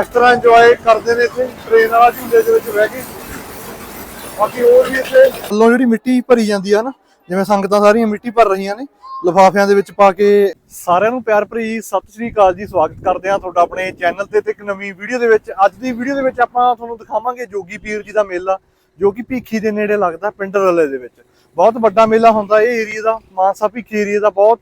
ਇਸ ਤਰ੍ਹਾਂ ਇੰਜੋਏ ਕਰਦੇ ਨੇ ਇੱਥੇ ਟ੍ਰੇਨ ਵਾਲਾ ਝੂਲੇ ਦੇ ਵਿੱਚ ਬਹਿ ਕੇ। ਬਾਕੀ ਹੋਰ ਵੀ ਇੱਥੇ ਥੱਲੋਂ ਜਿਹੜੀ ਮਿੱਟੀ ਭਰੀ ਜਾਂਦੀ ਆ ਨਾ ਜਿਵੇਂ ਸੰਗਤਾਂ ਸਾਰੀਆਂ ਮਿੱਟੀ ਭਰ ਰਹੀਆਂ ਨੇ ਲਿਫਾਫਿਆਂ ਦੇ ਵਿੱਚ ਪਾ ਕੇ। ਸਾਰਿਆਂ ਨੂੰ ਪਿਆਰ ਭਰੀ ਸਤਿ ਸ੍ਰੀ ਅਕਾਲ ਜੀ ਸਵਾਗਤ ਕਰਦੇ ਹਾਂ ਤੁਹਾਡਾ ਆਪਣੇ ਚੈਨਲ ਤੇ ਤੇ ਇੱਕ ਨਵੀਂ ਵੀਡੀਓ ਦੇ ਵਿੱਚ। ਅੱਜ ਦੀ ਵੀਡੀਓ ਦੇ ਵਿੱਚ ਆਪਾਂ ਤੁਹਾਨੂੰ ਦਿਖਾਵਾਂਗੇ ਜੋਗੀ ਪੀਰ ਜੀ ਦਾ ਮੇਲਾ ਜੋ ਕਿ ਭੀਖੀ ਦੇ ਨੇੜੇ ਲੱਗਦਾ ਪਿੰਡ ਰਲੇ ਦੇ ਵਿੱਚ। ਬਹੁਤ ਵੱਡਾ ਮੇਲਾ ਹੁੰਦਾ ਇਹ ਏਰੀਆ ਦਾ ਮਾਨਸਾ ਭੀਖੀ ਏਰੀਆ ਦਾ ਬਹੁਤ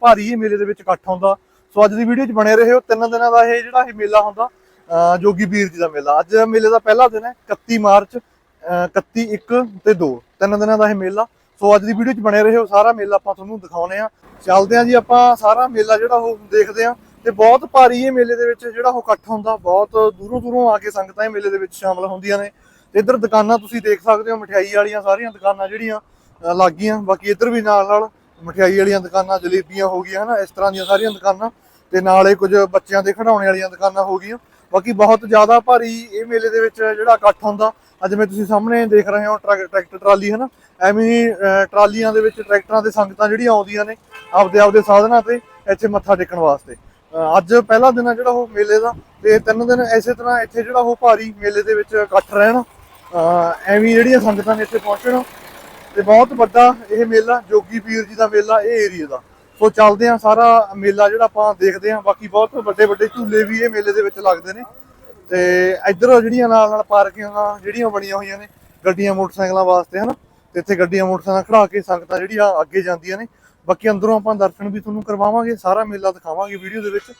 ਭਾਰੀ ਇਹ ਮੇਲੇ ਦੇ ਵਿੱਚ ਇਕੱਠ ਹੁੰਦਾ। ਸੋ ਅੱਜ ਦੀ ਵੀਡੀਓ 'ਚ ਬਣੇ ਰਹੇ ਹੋ ਤਿੰਨ ਦਿਨਾਂ ਦਾ ਇਹ ਜਿਹੜਾ ਇਹ ਮੇਲਾ ਹੁੰਦਾ ਅਹ, ਜੋਗੀ ਪੀਰ ਜੀ ਦਾ ਮੇਲਾ। ਅੱਜ ਮੇਲੇ ਦਾ ਪਹਿਲਾ ਦਿਨ ਹੈ 31 ਮਾਰਚ ਅਹ 31 1 ਤੇ 2 ਤਿੰਨ ਦਿਨਾਂ ਦਾ ਇਹ ਮੇਲਾ। ਸੋ ਅੱਜ ਦੀ ਵੀਡੀਓ 'ਚ ਬਣੇ ਰਹੇ ਹੋ ਸਾਰਾ ਮੇਲਾ ਆਪਾਂ ਤੁਹਾਨੂੰ ਦਿਖਾਉਨੇ ਆ ਚੱਲਦੇ ਆ ਜੀ ਆਪਾਂ ਸਾਰਾ ਮੇਲਾ ਜਿਹੜਾ ਉਹ ਦੇਖਦੇ ਆ ਤੇ ਬਹੁਤ ਭਾਰੀ ਇਹ ਮੇਲੇ ਦੇ ਵਿੱਚ ਜਿਹੜਾ ਉਹ ਇਕੱਠ ਹੁੰਦਾ ਬਹੁਤ ਦੂਰੋਂ ਦੂਰੋਂ ਆ ਕੇ ਸੰਗਤਾਂ ਇਹ ਮੇਲੇ ਦੇ ਵਿੱਚ ਸ਼ਾਮਲ ਹੁੰਦੀਆਂ ਨੇ। ਤੇ ਇੱਧਰ ਦੁਕਾਨਾਂ ਤੁਸੀਂ ਦੇਖ ਸਕਦੇ ਹੋ ਮਠਿਆਈ ਵਾਲੀਆਂ ਸਾਰੀਆਂ ਦੁਕਾਨਾਂ ਜਿਹੜੀਆਂ ਅਹ ਲੱਗ ਗਈਆਂ ਬਾਕੀ ਇੱਧਰ ਵੀ ਨਾਲ ਨਾਲ ਮਠਿਆਈ ਵਾਲੀਆਂ ਦੁਕਾਨਾਂ ਜਲੇਬੀਆਂ ਹੋ ਗਈਆਂ ਹਨਾ ਇਸ ਤਰ੍ਹਾਂ ਦੀਆਂ ਸਾਰੀਆਂ ਦੁਕਾਨਾਂ। ਤੇ ਨਾਲੇ ਕੁਝ ਬੱਚਿਆਂ ਦੇ ਖਿਡੌਣੇ ਵਾਲੀਆਂ ਦੁਕਾਨਾਂ ਹੋ ਗਈਆਂ। ਬਾਕੀ ਬਹੁਤ ਜ਼ਿਆਦਾ ਭਾਰੀ ਇਹ ਮੇਲੇ ਦੇ ਵਿੱਚ ਜਿਹੜਾ ਇਕੱਠ ਹੁੰਦਾ ਅੱਜ ਮੈਂ ਤੁਸੀਂ ਸਾਹਮਣੇ ਦੇਖ ਰਹੇ ਹੋ ਟਰੈਕ- ਟਰੈਕਟਰ, ਟਰਾਲੀ ਹੈ ਨਾ ਐਵੇਂ ਟਰਾਲੀਆਂ ਦੇ ਵਿੱਚ ਟਰੈਕਟਰਾਂ ਦੇ ਸੰਗਤਾਂ ਜਿਹੜੀਆਂ ਆਉਂਦੀਆਂ ਨੇ ਆਪਦੇ ਆਪਦੇ ਸਾਧਨਾਂ ਤੇ ਇੱਥੇ ਮੱਥਾ ਟੇਕਣ ਵਾਸਤੇ। ਅੱਜ ਪਹਿਲਾ ਦਿਨ ਆ ਜਿਹੜਾ ਉਹ ਮੇਲੇ ਦਾ ਤੇ ਤਿੰਨ ਦਿਨ ਐਸੇ ਤਰ੍ਹਾਂ ਇੱਥੇ ਜਿਹੜਾ ਉਹ ਭਾਰੀ ਮੇਲੇ ਦੇ ਵਿੱਚ ਇਕੱਠ ਰਹਿਣ ਐਵੇਂ ਜਿਹੜੀਆਂ ਸੰਗਤਾਂ ਨੇ ਇੱਥੇ ਪਹੁੰਚਣ। ਤੇ ਬਹੁਤ ਵੱਡਾ ਇਹ ਮੇਲਾ ਜੋਗੀ ਪੀਰ ਜੀ ਦਾ ਮੇਲਾ, ਇਹ ਏਰੀਆ ਦਾ। ਸੋ ਚੱਲਦੇ ਆ ਸਾਰਾ ਮੇਲਾ ਜਿਹੜਾ ਆਪਾਂ ਦੇਖਦੇ ਆ ਬਾਕੀ ਬਹੁਤ ਵੱਡੇ ਵੱਡੇ ਝੂਲੇ ਵੀ ਇਹ ਮੇਲੇ ਦੇ ਵਿੱਚ ਲੱਗਦੇ ਨੇ। ਤੇ ਇੱਧਰ ਜਿਹੜੀਆਂ ਨਾਲ ਨਾਲ ਪਾਰਕਿੰਗਾਂ ਜਿਹੜੀਆਂ ਬਣੀਆਂ ਹੋਈਆਂ ਨੇ, ਗੱਡੀਆਂ, ਮੋਟਰਸਾਈਕਲਾਂ ਵਾਸਤੇ, ਹਨਾ? ਤੇ ਇੱਥੇ ਗੱਡੀਆਂ, ਮੋਟਰਸਾਈਕਲਾਂ ਖੜਾ ਕੇ ਸੰਗਤਾਂ ਜਿਹੜੀਆਂ ਅੱਗੇ ਜਾਂਦੀਆਂ ਨੇ। ਬਾਕੀ ਅੰਦਰੋਂ ਆਪਾਂ ਦਰਸ਼ਨ ਵੀ ਤੁਹਾਨੂੰ ਕਰਵਾਵਾਂਗੇ, ਸਾਰਾ ਮੇਲਾ ਦਿਖਾਵਾਂਗੇ ਵੀਡੀਓ ਦੇ ਵਿੱਚ।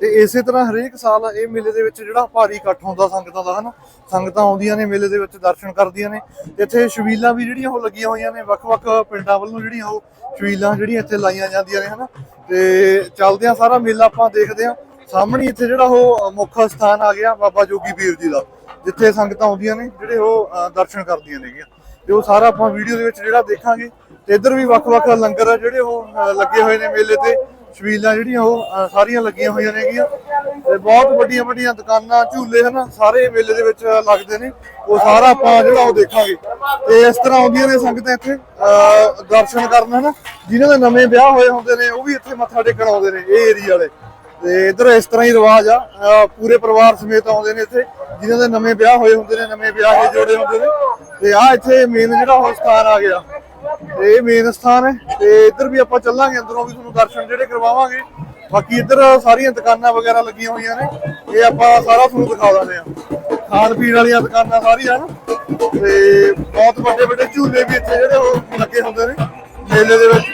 ਤੇ ਇਸੇ ਤਰ੍ਹਾਂ ਹਰੇਕ ਸਾਲ ਇਹ ਮੇਲੇ ਦੇ ਵਿੱਚ ਜਿਹੜਾ ਭਾਰੀ ਇਕੱਠ ਹੁੰਦਾ ਸੰਗਤਾਂ ਦਾ, ਹਨਾ? ਸੰਗਤਾਂ ਆਉਂਦੀਆਂ ਨੇ ਮੇਲੇ ਦੇ ਵਿੱਚ, ਦਰਸ਼ਨ ਕਰਦੀਆਂ ਨੇ। ਤੇ ਇੱਥੇ ਛਬੀਲਾਂ ਵੀ ਜਿਹੜੀਆਂ ਉਹ ਲੱਗੀਆਂ ਹੋਈਆਂ ਨੇ, ਵੱਖ-ਵੱਖ ਪਿੰਡਾਂ ਵੱਲੋਂ ਜਿਹੜੀਆਂ ਉਹ ਛਬੀਲਾਂ ਜਿਹੜੀਆਂ ਇੱਥੇ ਲਾਈਆਂ ਜਾਂਦੀਆਂ ਨੇ, ਹਨਾ? ਤੇ ਚੱਲਦੇ ਆ ਸਾਰਾ ਮੇਲਾ ਆਪਾਂ ਦੇਖਦੇ ਆ ਸਾਹਮਣੇ ਇੱਥੇ ਜਿਹੜਾ ਉਹ ਮੁੱਖ ਸਥਾਨ ਆ ਗਿਆ ਬਾਬਾ ਜੋਗੀ ਪੀਰ ਜੀ ਦਾ, ਜਿੱਥੇ ਸੰਗਤਾਂ ਆਉਂਦੀਆਂ ਨੇ, ਜਿਹੜੇ ਉਹ ਦਰਸ਼ਨ ਕਰਦੀਆਂ ਨੇਗੀਆਂ। ਤੇ ਉਹ ਸਾਰਾ ਆਪਾਂ ਵੀਡੀਓ ਦੇ ਵਿੱਚ ਜਿਹੜਾ ਦੇਖਾਂਗੇ, ਤੇ ਇੱਧਰ ਵੀ ਵੱਖ-ਵੱਖ ਲੰਗਰ ਆ ਜਿਹੜੇ ਉਹ ਲੱਗੇ ਹੋਏ ਨੇ ਮੇਲੇ ਤੇ। ਛਬੀਲਾਂ ਜਿਹੜੀਆਂ ਉਹ ਅ, ਸਾਰੀਆਂ ਲੱਗੀਆਂ ਹੋਈਆਂ ਨੇਗੀਆਂ। ਤੇ ਬਹੁਤ ਵੱਡੀਆਂ ਵੱਡੀਆਂ ਦੁਕਾਨਾਂ ਝੂਲੇ ਹਨ ਸਾਰੇ ਮੇਲੇ ਦੇ ਵਿੱਚ ਲੱਗਦੇ ਨੇ। ਉਹ ਸਾਰਾ ਆਪਾਂ ਜਿਹੜਾ ਉਹ ਦੇਖਾਂਗੇ। ਤੇ ਇਸ ਤਰ੍ਹਾਂ ਆਉਂਦੀਆਂ ਨੇ ਸੰਗਤਾਂ ਇੱਥੇ ਅ, ਦਰਸ਼ਨ ਕਰਨ ਹਨ। ਜਿਨ੍ਹਾਂ ਦੇ ਨਵੇਂ ਵਿਆਹ ਹੋਏ ਹੁੰਦੇ ਨੇ ਉਹ ਵੀ ਇੱਥੇ ਮੱਥਾ ਟੇਕਣ ਆਉਂਦੇ ਨੇ ਇਹ ਏਰੀਆ ਵਾਲੇ। ਤੇ ਇੱਧਰ ਇਸ ਤਰ੍ਹਾਂ ਹੀ ਰਿਵਾਜ ਆ। ਅਹ ਪੂਰੇ ਪਰਿਵਾਰ ਸਮੇਤ ਆਉਂਦੇ ਨੇ ਇੱਥੇ। ਜਿਨ੍ਹਾਂ ਦੇ ਨਵੇਂ ਵਿਆਹ ਹੋਏ ਹੁੰਦੇ ਨੇ ਨਵੇਂ ਵਿਆਹ ਦੇ ਜੋੜੇ ਹੁੰਦੇ ਨੇ। ਤੇ ਆ ਇੱਥੇ ਮੇਨ ਜਿਹੜਾ ਉਹ ਸਥਾਨ ਆ ਗਿਆ। ਤੇ ਇਹ ਮੇਨ ਸਥਾਨ ਹੈ ਤੇ ਇੱਧਰ ਵੀ ਆਪਾਂ ਚੱਲਾਂਗੇ, ਅੰਦਰੋਂ ਵੀ ਤੁਹਾਨੂੰ ਦਰਸ਼ਨ ਜਿਹੜੇ ਕਰਵਾਵਾਂਗੇ। ਬਾਕੀ ਇੱਧਰ ਸਾਰੀਆਂ ਦੁਕਾਨਾਂ ਵਗੈਰਾ ਲੱਗੀਆਂ ਹੋਈਆਂ ਨੇ, ਇਹ ਆਪਾਂ ਸਾਰਾ ਤੁਹਾਨੂੰ ਦਿਖਾ ਦਿੰਦੇ ਆ ਖਾਣ ਪੀਣ ਵਾਲੀਆਂ ਦੁਕਾਨਾਂ ਸਾਰੀਆਂ ਹਨ ਤੇ ਬਹੁਤ ਵੱਡੇ ਵੱਡੇ ਝੂਲੇ ਵੀ ਇੱਥੇ ਜਿਹੜੇ ਉਹ ਲੱਗੇ ਹੁੰਦੇ ਨੇ ਮੇਲੇ ਦੇ ਵਿੱਚ।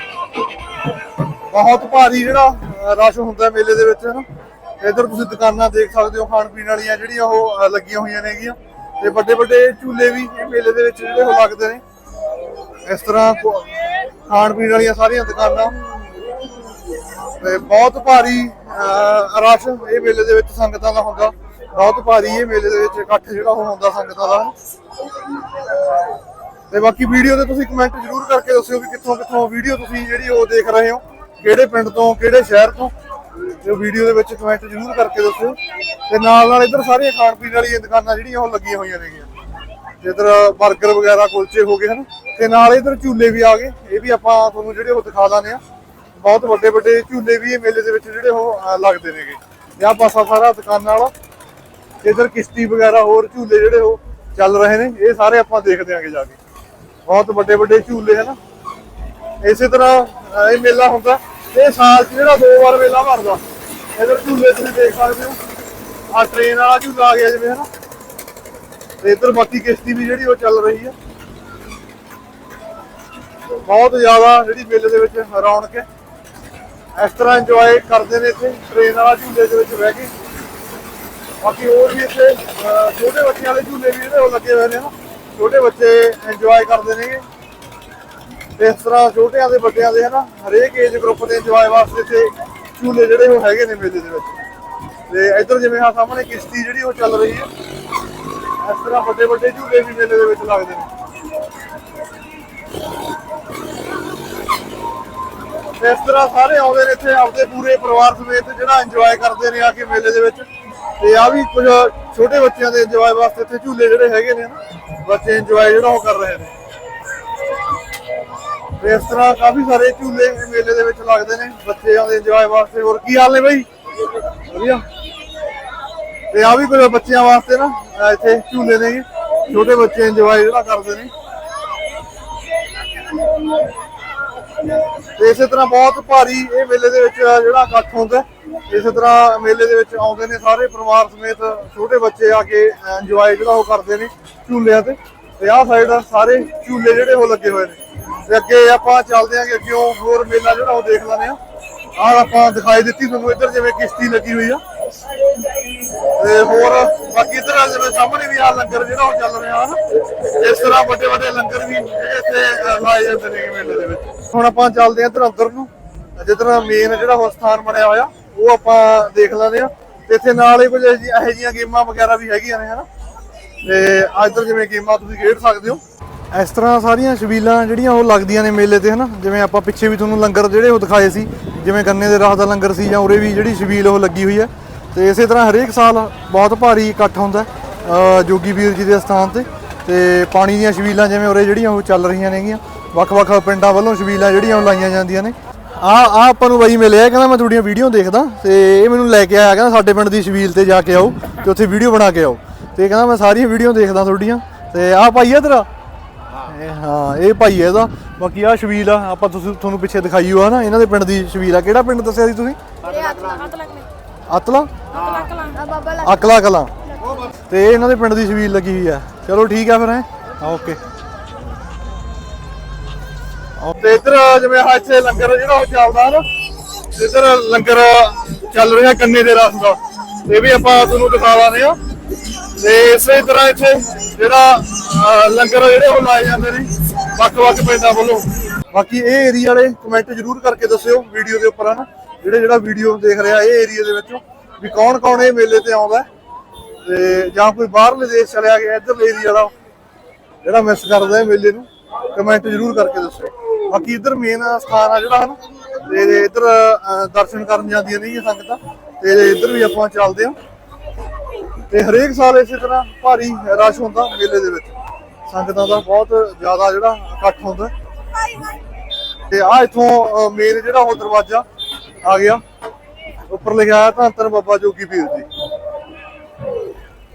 ਬਹੁਤ ਭਾਰੀ ਜਿਹੜਾ ਰਸ਼ ਹੁੰਦਾ ਮੇਲੇ ਦੇ ਵਿੱਚ, ਹਨਾ। ਇੱਧਰ ਤੁਸੀਂ ਦੁਕਾਨਾਂ ਦੇਖ ਸਕਦੇ ਹੋ, ਖਾਣ ਪੀਣ ਵਾਲੀਆਂ ਜਿਹੜੀਆਂ ਉਹ ਲੱਗੀਆਂ ਹੋਈਆਂ ਨੇਗੀਆਂ। ਤੇ ਵੱਡੇ ਵੱਡੇ ਝੂਲੇ ਵੀ ਇਹ ਮੇਲੇ ਦੇ ਵਿੱਚ ਜਿਹੜੇ ਉਹ ਲੱਗਦੇ ਨੇ। ਇਸ ਤਰ੍ਹਾਂ ਕੋ- ਖਾਣ ਪੀਣ ਵਾਲੀਆਂ ਸਾਰੀਆਂ ਦੁਕਾਨਾਂ। ਤੇ ਬਹੁਤ ਭਾਰੀ ਅਹ, ਰਸ਼ ਇਹ ਮੇਲੇ ਦੇ ਵਿੱਚ ਸੰਗਤਾਂ ਦਾ ਹੁੰਦਾ। ਬਹੁਤ ਭਾਰੀ ਇਹ ਮੇਲੇ ਦੇ ਵਿੱਚ ਇਕੱਠ ਜਿਹੜਾ ਉਹ ਹੁੰਦਾ ਸੰਗਤਾਂ ਦਾ। ਤੇ ਬਾਕੀ ਵੀਡੀਓ ਤੇ ਤੁਸੀਂ ਕਮੈਂਟ ਜ਼ਰੂਰ ਕਰਕੇ ਦੱਸਿਓ ਵੀ ਕਿੱਥੋਂ ਕਿੱਥੋਂ ਵੀਡੀਓ ਤੁਸੀਂ ਜਿਹੜੀ ਉਹ ਦੇਖ ਰਹੇ ਹੋ ਕਿਹੜੇ ਪਿੰਡ ਤੋਂ ਕਿਹੜੇ ਸ਼ਹਿਰ ਤੋਂ। ਤੇ ਵੀਡੀਓ ਦੇ ਵਿੱਚ ਕਮੈਂਟ ਜ਼ਰੂਰ ਕਰਕੇ ਦੱਸਿਓ। ਤੇ ਨਾਲ ਨਾਲ ਇੱਧਰ ਸਾਰੀਆਂ ਖਾਣ ਪੀਣ ਵਾਲੀਆਂ ਦੁਕਾਨਾਂ ਜਿਹੜੀਆਂ ਉਹ ਲੱਗੀਆਂ ਹੋਈਆਂ ਨੇਗੀਆਂ। ਇੱਧਰ 버ਗਰ ਵਗੈਰਾ ਕੁਲਚੇ ਹੋ ਗਏ ਹਨ, ਤੇ ਨਾਲ ਇਧਰ ਝੂਲੇ ਵੀ ਆ ਗਏ। ਇਹ ਵੀ ਆਪਾਂ ਤੁਹਾਨੂੰ ਜਿਹੜੇ ਉਹ ਦਿਖਾ ਦਾਂਗੇ ਆ ਬਹੁਤ ਵੱਡੇ ਵੱਡੇ ਝੂਲੇ ਵੀ ਇਹ ਮੇਲੇ ਦੇ ਵਿੱਚ ਜਿਹੜੇ ਉਹ ਲੱਗਦੇ ਨੇਗੇ। ਤੇ ਪਾਸਾ ਸਾਰਾ ਦੁਕਾਨਾਂ ਵਾਲਾ ਤੇ ਕਿਸ਼ਤੀ ਵਗੈਰਾ ਹੋਰ ਝੂਲੇ ਜਿਹੜੇ ਉਹ ਚੱਲ ਰਹੇ ਨੇ, ਇਹ ਸਾਰੇ ਆਪਾਂ ਦੇਖਦੇ ਆਂਗੇ ਜਾ ਕੇ। ਬਹੁਤ ਵੱਡੇ ਵੱਡੇ ਝੂਲੇ ਹਨ। ਇਸੇ ਤਰ੍ਹਾਂ ਇਹ ਮੇਲਾ ਹੁੰਦਾ। ਇਹ ਸਾਲ 'ਚ ਜਿਹੜਾ ਦੋ ਵਾਰ ਮੇਲਾ ਭਰਦਾ। ਇਧਰ ਝੂਲੇ ਤੁਸੀਂ ਦੇਖ ਸਕਦੇ ਹੋ। ਆ ਟ੍ਰੇਨ ਵਾਲਾ ਝੂਲਾ ਆ ਗਿਆ ਜਿਵੇਂ, ਹਨਾ? ਤੇ ਇਧਰ ਬਾਕੀ ਕਿਸ਼ਤੀ ਵੀ ਜਿਹੜੀ ਉਹ ਚੱਲ ਰਹੀ ਹੈ ਬਹੁਤ ਜ਼ਿਆਦਾ ਜਿਹੜੀ ਮੇਲੇ ਦੇ ਵਿੱਚ ਰੌਣਕ ਹੈ। ਇਸ ਤਰ੍ਹਾਂ ਇੰਜੋਏ ਕਰਦੇ ਨੇ ਇੱਥੇ ਟ੍ਰੇਨ ਵਾਲਾ ਝੂਲੇ ਦੇ ਵਿੱਚ ਬਹਿ ਕੇ। ਬਾਕੀ ਹੋਰ ਵੀ ਇੱਥੇ ਛੋਟੇ ਬੱਚਿਆਂ ਵਾਲੇ ਝੂਲੇ ਵੀ ਜਿਹੜੇ ਉਹ ਲੱਗੇ ਹੋਏ ਨੇ ਨਾ, ਛੋਟੇ ਬੱਚੇ ਇੰਜੋਏ ਕਰਦੇ ਨੇ। ਇਸ ਤਰ੍ਹਾਂ ਛੋਟਿਆਂ ਦੇ ਵੱਡਿਆਂ ਦੇ ਹਨਾ, ਹਰੇਕ ਏਜ ਗਰੁੱਪ ਦੇ ਇੰਜੋਏ ਵਾਸਤੇ ਇੱਥੇ ਝੂਲੇ ਜਿਹੜੇ ਉਹ ਹੈਗੇ ਨੇ ਮੇਲੇ ਦੇ ਵਿੱਚ। ਤੇ ਇੱਧਰ ਜਿਵੇਂ ਆ ਸਾਹਮਣੇ ਕਿਸ਼ਤੀ ਜਿਹੜੀ ਉਹ ਚੱਲ ਰਹੀ ਹੈ। ਇਸ ਤਰ੍ਹਾਂ ਵੱਡੇ ਵੱਡੇ ਝੂਲੇ ਵੀ ਮੇਲੇ ਦੇ ਵਿੱਚ ਲੱਗਦੇ ਨੇ। ਇਸ ਤਰ੍ਹਾਂ ਸਾਰੇ ਆਉਂਦੇ ਨੇ ਇੱਥੇ, ਆਪਦੇ ਪੂਰੇ ਪਰਿਵਾਰ ਸਮੇਤ ਜਿਹੜਾ ਇੰਜੋਏ ਕਰਦੇ ਨੇ ਆ ਕੇ ਮੇਲੇ ਦੇ ਵਿੱਚ। ਤੇ ਆ ਵੀ ਕੁਝ ਛੋਟੇ ਬੱਚਿਆਂ ਦੇ ਇੰਜੋਏ ਵਾਸਤੇ ਇੱਥੇ ਝੂਲੇ ਜਿਹੜੇ ਹੈਗੇ ਨੇ ਨਾ, ਬੱਚੇ ਇੰਜੋਏ ਜਿਹੜਾ ਉਹ ਕਰ ਰਹੇ ਨੇ। ਤੇ ਇਸ ਤਰ੍ਹਾਂ ਕਾਫੀ ਸਾਰੇ ਝੂਲੇ ਮੇਲੇ ਦੇ ਵਿੱਚ ਲੱਗਦੇ ਨੇ, ਬੱਚਿਆਂ ਦੇ ਇੰਜੋਏ ਵਾਸਤੇ। ਹੋਰ ਕੀ ਹਾਲ ਨੇ ਬਈ? ਵਧੀਆ। ਤੇ ਆ ਵੀ ਕੋਈ ਬੱਚਿਆਂ ਵਾਸਤੇ ਨਾ, ਅਹ ਇੱਥੇ ਝੂਲੇ ਨੇ ਛੋਟੇ ਬੱਚੇ ਇੰਜੋਏ ਜਿਹੜਾ ਕਰਦੇ ਨੇ। ਤੇ ਇਸੇ ਤਰ੍ਹਾਂ ਬਹੁਤ ਭਾਰੀ ਇਹ ਮੇਲੇ ਦੇ ਵਿੱਚ ਜਿਹੜਾ ਇਕੱਠ ਹੁੰਦਾ ਹੈ। ਇਸੇ ਤਰ੍ਹਾਂ ਮੇਲੇ ਦੇ ਵਿੱਚ ਆਉਂਦੇ ਨੇ ਸਾਰੇ ਪਰਿਵਾਰ ਸਮੇਤ ਛੋਟੇ ਬੱਚੇ ਆ ਕੇ ਇੰਜੋਏ ਜਿਹੜਾ ਉਹ ਕਰਦੇ ਨੇ ਝੂਲਿਆਂ ਤੇ। ਤੇ ਆਹ ਸਾਈਡ ਸਾਰੇ ਝੂਲੇ ਜਿਹੜੇ ਉਹ ਲੱਗੇ ਹੋਏ ਨੇ। ਤੇ ਅੱਗੇ ਆਪਾਂ ਚੱਲਦੇ ਆਂਗੇ, ਅੱਗੇ ਉਹ ਹੋਰ ਮੇਲਾ ਜਿਹੜਾ ਉਹ ਦੇਖ ਲੈਂਦੇ ਆ ਆਹ ਆਪਾਂ ਦਿਖਾਈ ਦਿੱਤੀ ਤੁਹਾਨੂੰ ਇੱਧਰ ਜਿਵੇਂ ਕਿਸ਼ਤੀ ਲੱਗੀ ਹੋਈ ਆ। ਤੇ ਹੋਰ ਬਾਕੀ ਇੱਧਰ ਜਿਵੇਂ ਸਾਹਮਣੇ ਵੀ ਆ ਲੰਗਰ ਜਿਹੜਾ ਉਹ ਚੱਲ ਰਿਹਾ ਹਨ। ਇਸ ਤਰ੍ਹਾਂ ਵੱਡੇ ਵੱਡੇ ਲੰਗਰ ਵੀ ਇੱਥੇ ਲਾਏ ਜਾਂਦੇ ਨੇ ਮੇਲੇ ਦੇ ਵਿੱਚ। ਹੁਣ ਆਪਾਂ ਚੱਲਦੇ ਆ ਇੱਧਰ ਅੰਦਰ ਨੂੰ। ਜਿੱਧਰ ਮੇਨ ਜਿਹੜਾ ਸਥਾਨ ਬਣਿਆ ਹੋਇਆ, ਉਹ ਆਪਾਂ ਦੇਖ ਲੈਂਦੇ ਆ ਤੇ ਇੱਥੇ ਨਾਲ ਹੀ ਕੁਝ ਇਹੋ ਜਿਹੀਆਂ ਗੇਮਾਂ ਵਗੈਰਾ ਵੀ ਹੈਗੀਆਂ ਨੇ ਹਨਾ। ਤੇ ਅੱਜ ਜਿਵੇਂ ਗੇਮਾਂ ਤੁਸੀਂ ਖੇਡ ਸਕਦੇ ਹੋ। ਇਸ ਤਰ੍ਹਾਂ ਸਾਰੀਆਂ ਛਬੀਲਾਂ ਜਿਹੜੀਆਂ ਉਹ ਲੱਗਦੀਆਂ ਨੇ ਮੇਲੇ ਤੇ ਹਨਾ। ਜਿਵੇਂ ਆਪਾਂ ਪਿੱਛੇ ਵੀ ਤੁਹਾਨੂੰ ਲੰਗਰ ਜਿਹੜੇ ਉਹ ਦਿਖਾਏ ਸੀ। ਜਿਵੇਂ ਗੰਨੇ ਦੇ ਰਸ ਦਾ ਲੰਗਰ ਸੀ ਜਾਂ ਉਰੇ ਵੀ ਜਿਹੜੀ ਛਬੀਲ ਉਹ ਲੱਗੀ ਹੋਈ ਹੈ। ਤੇ ਇਸੇ ਤਰ੍ਹਾਂ ਹਰੇਕ ਸਾਲ ਬਹੁਤ ਭਾਰੀ ਇਕੱਠ ਹੁੰਦਾ ਜੋਗੀ ਵੀਰ ਜੀ ਦੇ ਸਥਾਨ ਤੇ। ਤੇ ਪਾਣੀ ਦੀਆਂ ਛਬੀਲਾਂ ਜਿਵੇਂ ਉਰੇ ਜਿਹੜੀਆਂ ਉਹ ਚੱਲ ਰਹੀਆਂ ਨੇਗੀਆਂ। ਵੱਖ-ਵੱਖ ਪਿੰਡਾਂ ਵੱਲੋਂ ਛਬੀਲਾਂ ਜਿਹੜੀਆਂ ਉਹ ਲਾਈਆਂ ਜਾਂਦੀਆਂ ਨੇ। ਆ ਆ ਆਪਾਂ ਨੂੰ ਬਾਈ ਮਿਲਿਆ, ਕਹਿੰਦਾ ਮੈਂ ਤੁਹਾਡੀਆਂ ਵੀਡੀਓ ਦੇਖਦਾ। ਤੇ ਇਹ ਮੈਨੂੰ ਲੈ ਕੇ ਆਇਆ, ਕਹਿੰਦਾ ਸਾਡੇ ਪਿੰਡ ਦੀ ਛਬੀਲ ਤੇ ਜਾ ਕੇ ਆਓ ਤੇ ਉੱਥੇ ਵੀਡੀਓ ਬਣਾ ਕੇ ਆਓ। ਤੇ ਕਹਿੰਦਾ ਮੈਂ ਸਾਰੀਆਂ ਵੀਡੀਓ ਦੇਖਦਾ ਤੁਹਾਡੀਆਂ। ਤੇ ਆਹ ਭਾਈ ਆ ਤੇਰਾ? ਹਾਂ, ਇਹ ਭਾਈ ਹੈ ਇਹਦਾ। ਬਾਕੀ ਆ ਸ਼ਬੀਲ ਆ, ਆਪਾਂ ਤੁਸੀਂ, ਤੁਹਾਨੂੰ ਪਿੱਛੇ ਦਿਖਾਈ ਹੋ ਨਾ, ਇਹਨਾਂ ਦੇ ਪਿੰਡ ਦੀ ਸ਼ਬੀਲ ਆ। ਕਿਹੜਾ ਪਿੰਡ ਦੱਸਿਆ ਸੀ ਤੁਸੀਂ? ਅਤਲਾ? ਹੱਥ ਲੱਗ ਲਾ ਅਕਲਾ ਕਲਾਂ। ਤੇ ਇਹ ਇਹਨਾਂ ਦੇ ਪਿੰਡ ਦੀ ਸ਼ਬੀਲ ਲੱਗੀ ਹੋਈ ਆ। ਚਲੋ ਠੀਕ ਆ ਫਿਰ, ਹੈ? ਓਕੇ। ਤੇ ਇੱਧਰ ਜਿਵੇਂ ਆਹ ਲੰਗਰ ਜਿਹੜਾ ਉਹ ਚੱਲਦਾ ਨਾ, ਇੱਧਰ ਲੰਗਰ ਚੱਲ ਰਿਹਾ ਕੰਨੇ ਦੇ ਰਸ ਦਾ। ਇਹ ਵੀ ਆਪਾਂ ਤੁਹਾਨੂੰ ਦਿਖਾ ਲਾਂਦੇ ਆ ਤੇ ਇਸੇ ਤਰ੍ਹਾਂ ਇੱਥੇ ਜਿਹੜਾ ਲੰਗਰ ਜਿਹੜੇ ਉਹ ਲਾਏ ਜਾਂਦੇ ਨੇ, ਵੱਖ-ਵੱਖ ਪਿੰਡਾਂ ਵੱਲੋਂ। ਬਾਕੀ ਇਹ ਏਰੀਆ ਵਾਲੇ ਕਮੈਂਟ ਜ਼ਰੂਰ ਕਰਕੇ ਦੱਸਿਓ ਵੀਡੀਓ ਦੇ ਉੱਪਰ, ਹਨਾ? ਜਿਹੜੇ ਜਿਹੜਾ ਵੀਡੀਓ ਦੇਖ ਰਿਹਾ ਇਹ ਏਰੀਆ ਦੇ ਵਿੱਚੋਂ ਵੀ ਕੌਣ-ਕੌਣ ਇਹ ਮੇਲੇ ਤੇ ਆਉਂਦਾ ਤੇ ਜਾਂ ਕੋਈ ਬਾਹਰਲੇ ਦੇਸ਼ ਚਲਿਆ ਗਿਆ ਇੱਧਰ ਏਰੀਆ ਦਾ ਜਿਹੜਾ ਮਿਸ ਕਰਦਾ ਹੈ ਮੇਲੇ ਨੂੰ ਕਮੈਂਟ ਜ਼ਰੂਰ ਕਰਕੇ ਦੱਸੋ। ਬਾਕੀ ਇੱਧਰ ਮੇਨ ਸਥਾਨ ਆ ਜਿਹੜਾ ਹਨ, ਤੇ ਇੱਧਰ ਦਰਸ਼ਨ ਕਰਨ ਜਾਂਦੀਆਂ ਨੇ ਇਹ ਸੰਗਤਾਂ, ਤੇ ਇੱਧਰ ਵੀ ਆਪਾਂ ਚੱਲਦੇ ਹਾਂ। ਤੇ ਹਰੇਕ ਸਾਲ ਇਸੇ ਤਰ੍ਹਾਂ ਭਾਰੀ ਰਸ਼ ਹੁੰਦਾ ਮੇਲੇ ਦੇ ਵਿੱਚ। ਸੰਗਤਾਂ ਦਾ ਬਹੁਤ ਜ਼ਿਆਦਾ ਜਿਹੜਾ ਇਕੱਠ ਹੁੰਦਾ। ਤੇ ਆ ਇਥੋਂ ਮੇਨ ਜਿਹੜਾ ਉਹ ਦਰਵਾਜ਼ਾ ਆ ਗਿਆ। ਉੱਪਰ ਲਿਖਿਆ ਹੈ ਧੰਨ ਧੰਨ ਬਾਬਾ ਜੋਗੀ ਪੀਰ ਜੀ।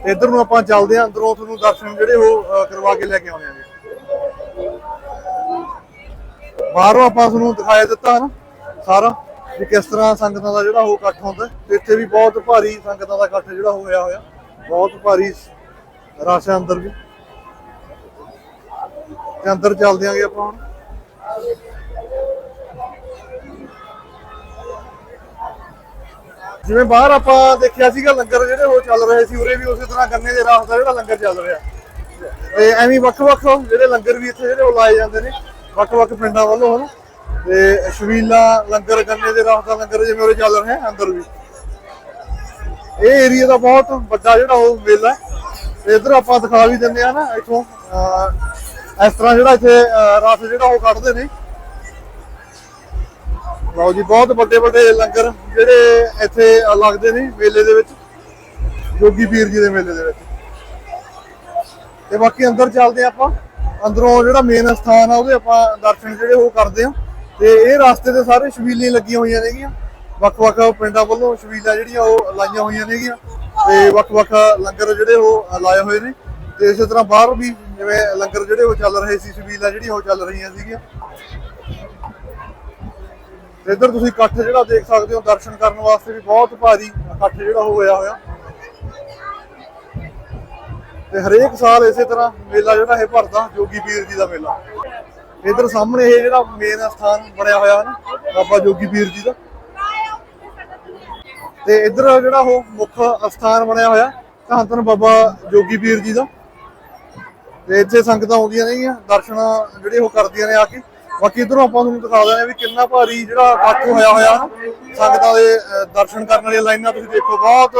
ਤੇ ਨੂੰ ਆਪਾਂ ਚੱਲਦੇ ਹਾਂ, ਅੰਦਰੋਂ ਤੁਹਾਨੂੰ ਦਰਸ਼ਨ ਜਿਹੜੇ ਉਹ ਕਰਵਾ ਕੇ ਲੈ ਕੇ ਆਉਣੇ ਆਗੇ ਬਾਹਰੋਂ ਆਪਾਂ ਤੁਹਾਨੂੰ ਦਿਖਾਇਆ ਦਿੱਤਾ ਨਾ ਸਾਰਾ, ਵੀ ਕਿਸ ਤਰ੍ਹਾਂ ਸੰਗਤਾਂ ਦਾ ਜਿਹੜਾ ਉਹ ਇਕੱਠ ਹੁੰਦਾ ਤੇ ਇੱਥੇ ਵੀ ਬਹੁਤ ਭਾਰੀ ਸੰਗਤਾਂ ਦਾ ਇਕੱਠ ਜਿਹੜਾ ਹੋਇਆ ਹੋਇਆ। ਬਹੁਤ ਭਾਰੀ ਰਸ਼ ਹੈ ਅੰਦਰ ਵੀ। ਤੇ ਅੰਦਰ ਚੱਲਦੇ ਆਂਗੇ ਆਪਾਂ ਹੁਣ। ਜਿਵੇਂ ਬਾਹਰ ਆਪਾਂ ਦੇਖਿਆ ਸੀਗਾ ਲੰਗਰ ਜਿਹੜੇ ਉਹ ਚੱਲ ਰਹੇ ਸੀ ਉਰੇ ਵੀ ਉਸੇ ਤਰ੍ਹਾਂ ਗੰਨੇ ਦੇ ਰਾਸ ਦਾ ਜਿਹੜਾ ਲੰਗਰ ਚੱਲ ਰਿਹਾ। ਤੇ ਐਵੇਂ ਵੱਖ-ਵੱਖ ਜਿਹੜੇ ਲੰਗਰ ਵੀ ਇੱਥੇ ਜਿਹੜੇ ਉਹ ਲਾਏ ਜਾਂਦੇ ਨੇ ਵੱਖ-ਵੱਖ ਪਿੰਡਾਂ ਵੱਲੋਂ ਹਨ। ਤੇ ਸ਼ਵੀਲਾ ਲੰਗਰ ਗੰਨੇ ਦੇ ਰਾਸ ਦਾ ਲੰਗਰ ਜਿਵੇਂ ਉਰੇ ਚੱਲ ਰਿਹਾ ਅੰਦਰ ਵੀ। ਇਹ ਏਰੀਆ ਦਾ ਬਹੁਤ ਵੱਡਾ ਜਿਹੜਾ ਉਹ ਮੇਲਾ ਹੈ। ਇਧਰ ਆਪਾਂ ਦਿਖਾ ਵੀ ਦਿੰਦੇ ਆ ਨਾ ਇਥੋਂ ਇਸ ਤਰ੍ਹਾਂ ਜਿਹੜਾ ਇੱਥੇ ਅਹ, ਰਸ ਜਿਹੜਾ ਉਹ ਕੱਢਦੇ ਨੇ। ਲਓ ਜੀ, ਬਹੁਤ ਵੱਡੇ ਵੱਡੇ ਲੰਗਰ ਜਿਹੜੇ ਇੱਥੇ ਲੱਗਦੇ ਨੇ ਮੇਲੇ ਦੇ ਵਿੱਚ, ਜੋਗੀ ਪੀਰ ਜੀ ਦੇ ਮੇਲੇ ਦੇ ਵਿੱਚ। ਤੇ ਬਾਕੀ ਅੰਦਰ ਚੱਲਦੇ ਆਪਾਂ। ਅੰਦਰੋਂ ਜਿਹੜਾ ਮੇਨ ਸਥਾਨ ਆ, ਉਹਦੇ ਆਪਾਂ ਦਰਸ਼ਨ ਜਿਹੜੇ ਉਹ ਕਰਦੇ ਆ ਤੇ ਇਹ ਰਸਤੇ ਤੇ ਸਾਰੇ ਛਬੀਲਾਂ ਲੱਗੀਆਂ ਹੋਈਆਂ ਨੇਗੀਆਂ। ਵੱਖ-ਵੱਖ ਪਿੰਡਾਂ ਵੱਲੋਂ ਛਬੀਲਾਂ ਜਿਹੜੀਆਂ ਉਹ ਲਾਈਆਂ ਹੋਈਆਂ ਨੇਗੀਆਂ। ਤੇ ਵੱਖ-ਵੱਖ ਲੰਗਰ ਜਿਹੜੇ ਉਹ ਲਾਏ ਹੋਏ ਨੇ। ਤੇ ਇਸੇ ਤਰ੍ਹਾਂ ਬਾਹਰ ਵੀ ਜਿਵੇਂ ਲੰਗਰ ਜਿਹੜੇ ਉਹ ਚੱਲ ਰਹੇ ਸੀ ਛਬੀਲਾਂ ਜਿਹੜੀਆਂ ਉਹ ਚੱਲ ਰਹੀਆਂ ਸੀਗੀਆਂ। ਤੇ ਇੱਧਰ ਤੁਸੀਂ ਇਕੱਠ ਜਿਹੜਾ ਦੇਖ ਸਕਦੇ ਹੋ, ਦਰਸ਼ਨ ਕਰਨ ਵਾਸਤੇ ਵੀ ਬਹੁਤ ਭਾਰੀ ਇਕੱਠ ਜਿਹੜਾ ਉਹ ਹੋਇਆ ਹੋਇਆ। ਤੇ ਹਰੇਕ ਸਾਲ ਇਸੇ ਤਰ੍ਹਾਂ ਮੇਲਾ ਜਿਹੜਾ ਇਹ ਭਰਦਾ, ਜੋਗੀ ਪੀਰ ਜੀ ਦਾ ਮੇਲਾ। ਇੱਧਰ ਸਾਹਮਣੇ ਇਹ ਜਿਹੜਾ ਮੇਨ ਸਥਾਨ ਬਣਿਆ ਹੋਇਆ ਹੈ ਨਾ, ਬਾਬਾ ਜੋਗੀ ਪੀਰ ਜੀ ਦਾ। ਤੇ ਇੱਧਰ ਜਿਹੜਾ ਉਹ ਮੁੱਖ ਸਥਾਨ ਬਣਿਆ ਹੋਇਆ, ਧੰਨ ਧੰਨ ਬਾਬਾ ਜੋਗੀ ਪੀਰ ਜੀ ਦਾ। ਤੇ ਇੱਥੇ ਸੰਗਤਾਂ ਆਉਂਦੀਆਂ ਨੇਗੀਆਂ ਦਰਸ਼ਨ ਜਿਹੜੇ ਉਹ ਕਰਦੀਆਂ ਨੇ ਆ ਕੇ। ਬਾਕੀ ਇਧਰੋਂ ਆਪਾਂ ਤੁਹਾਨੂੰ ਦਿਖਾ ਦਿੰਦੇ ਆ ਵੀ ਕਿੰਨਾ ਭਾਰੀ ਜਿਹੜਾ ਇਕੱਠ ਹੋਇਆ ਹੋਇਆ। ਸੰਗਤਾਂ ਦੇ ਦਰਸ਼ਨ ਕਰਨ ਵਾਲੀਆਂ ਲਾਈਨਾਂ ਤੁਸੀਂ ਦੇਖੋ, ਬਹੁਤ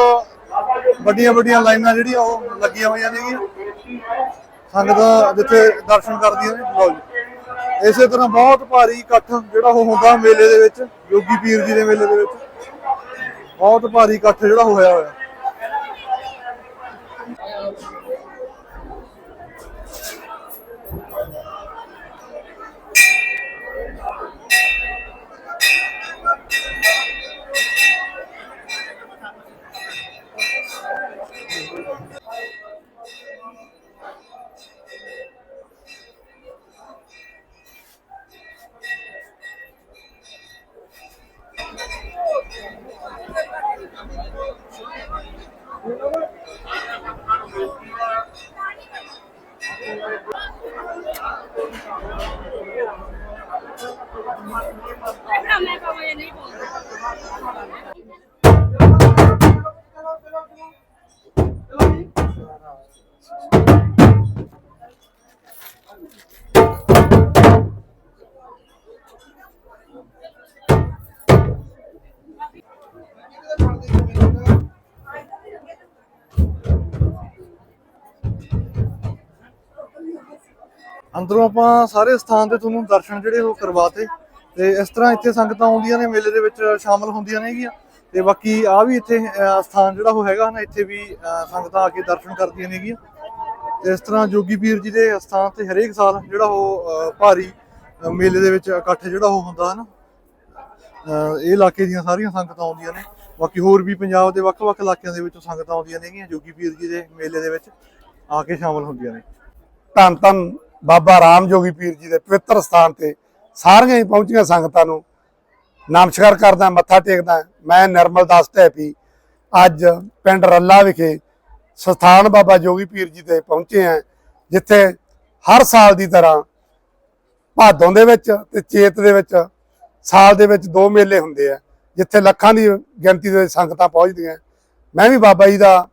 ਵੱਡੀਆਂ ਵੱਡੀਆਂ ਲਾਈਨਾਂ ਜਿਹੜੀਆਂ ਉਹ ਲੱਗੀਆਂ ਹੋਈਆਂ ਨੇਗੀਆਂ ਸੰਗਤਾਂ ਜਿੱਥੇ ਦਰਸ਼ਨ ਕਰਦੀਆਂ ਨੇ, ਲਓ ਜੀ। ਇਸੇ ਤਰ੍ਹਾਂ ਬਹੁਤ ਭਾਰੀ ਇਕੱਠ ਜਿਹੜਾ ਉਹ ਹੁੰਦਾ ਮੇਲੇ ਦੇ ਵਿੱਚ, ਜੋਗੀ ਪੀਰ ਜੀ ਦੇ ਮੇਲੇ ਦੇ ਵਿੱਚ। ਬਹੁਤ ਭਾਰੀ ਇਕੱਠ ਜਿਹੜਾ ਹੋਇਆ ਹੋਇਆ। ਅੰਦਰੋਂ ਆਪਾਂ ਸਾਰੇ ਸਥਾਨ ਤੇ ਤੁਹਾਨੂੰ ਦਰਸ਼ਨ ਜਿਹੜੇ ਉਹ ਕਰਵਾਤੇ ਤੇ ਇਸ ਤਰ੍ਹਾਂ ਇੱਥੇ ਸੰਗਤਾਂ ਆਉਂਦੀਆਂ ਨੇ ਮੇਲੇ ਦੇ ਵਿੱਚ ਸ਼ਾਮਲ ਹੁੰਦੀਆਂ ਨੇਗੀਆਂ ਤੇ ਬਾਕੀ ਆ ਵੀ ਇੱਥੇ ਸਥਾਨ ਜਿਹੜਾ ਉਹ ਹੈਗਾ ਨਾ ਇੱਥੇ ਵੀ ਸੰਗਤਾਂ ਆ ਕੇ ਦਰਸ਼ਨ ਕਰਦੀਆਂ ਨੇਗੀਆਂ ਤੇ ਇਸ ਤਰ੍ਹਾਂ ਜੋਗੀ ਪੀਰ ਜੀ ਦੇ ਸਥਾਨ ਤੇ ਹਰੇਕ ਸਾਲ ਜਿਹੜਾ ਉਹ ਭਾਰੀ ਮੇਲੇ ਦੇ ਵਿੱਚ ਇਕੱਠ ਜਿਹੜਾ ਉਹ ਹੁੰਦਾ ਹੈ ਅਹ, ਇਹ ਇਲਾਕੇ ਦੀਆਂ ਸਾਰੀਆਂ ਸੰਗਤਾਂ ਆਉਂਦੀਆਂ ਨੇ। ਬਾਕੀ ਹੋਰ ਵੀ ਪੰਜਾਬ ਦੇ ਵੱਖ-ਵੱਖ ਇਲਾਕਿਆਂ ਦੇ ਵਿੱਚੋਂ ਸੰਗਤਾਂ ਆਉਂਦੀਆਂ ਨੇਗੀਆਂ ਜੋਗੀ ਪੀਰ ਜੀ ਦੇ ਮੇਲੇ ਦੇ ਵਿੱਚ ਆ ਕੇ ਸ਼ਾਮਲ ਹੁੰਦੀਆਂ ਨੇ। ਧੰਨ ਧੰਨ ਬਾਬਾ ਰਾਮ ਜੋਗੀ ਪੀਰ ਜੀ ਦੇ ਪਵਿੱਤਰ ਸਥਾਨ ਤੇ ਸਾਰੀਆਂ ਹੀ ਪਹੁੰਚੀਆਂ ਸੰਗਤਾਂ ਨੂੰ ਨਮਸਕਾਰ ਕਰਦਾ, ਮੱਥਾ ਟੇਕਦਾ। ਮੈਂ ਨਿਰਮਲ ਦਾਸ ਢੈਪੀ। ਅੱਜ ਪਿੰਡ ਰੱਲਾ ਵਿਖੇ ਸਥਾਨ ਬਾਬਾ ਜੋਗੀ ਪੀਰ ਜੀ ਤੇ ਪਹੁੰਚੇ ਹਾਂ, ਜਿੱਥੇ ਹਰ ਸਾਲ ਦੀ ਤਰ੍ਹਾਂ ਭਾਦੋਂ ਦੇ ਵਿੱਚ ਤੇ ਚੇਤ ਦੇ ਵਿੱਚ ਸਾਲ ਦੇ ਵਿੱਚ ਦੋ ਮੇਲੇ ਹੁੰਦੇ ਆ, ਜਿੱਥੇ ਲੱਖਾਂ ਦੀ ਗਿਣਤੀ ਦੇ ਸੰਗਤਾਂ ਪਹੁੰਚਦੀਆਂ। ਮੈਂ ਵੀ ਬਾਬਾ ਜੀ ਦਾ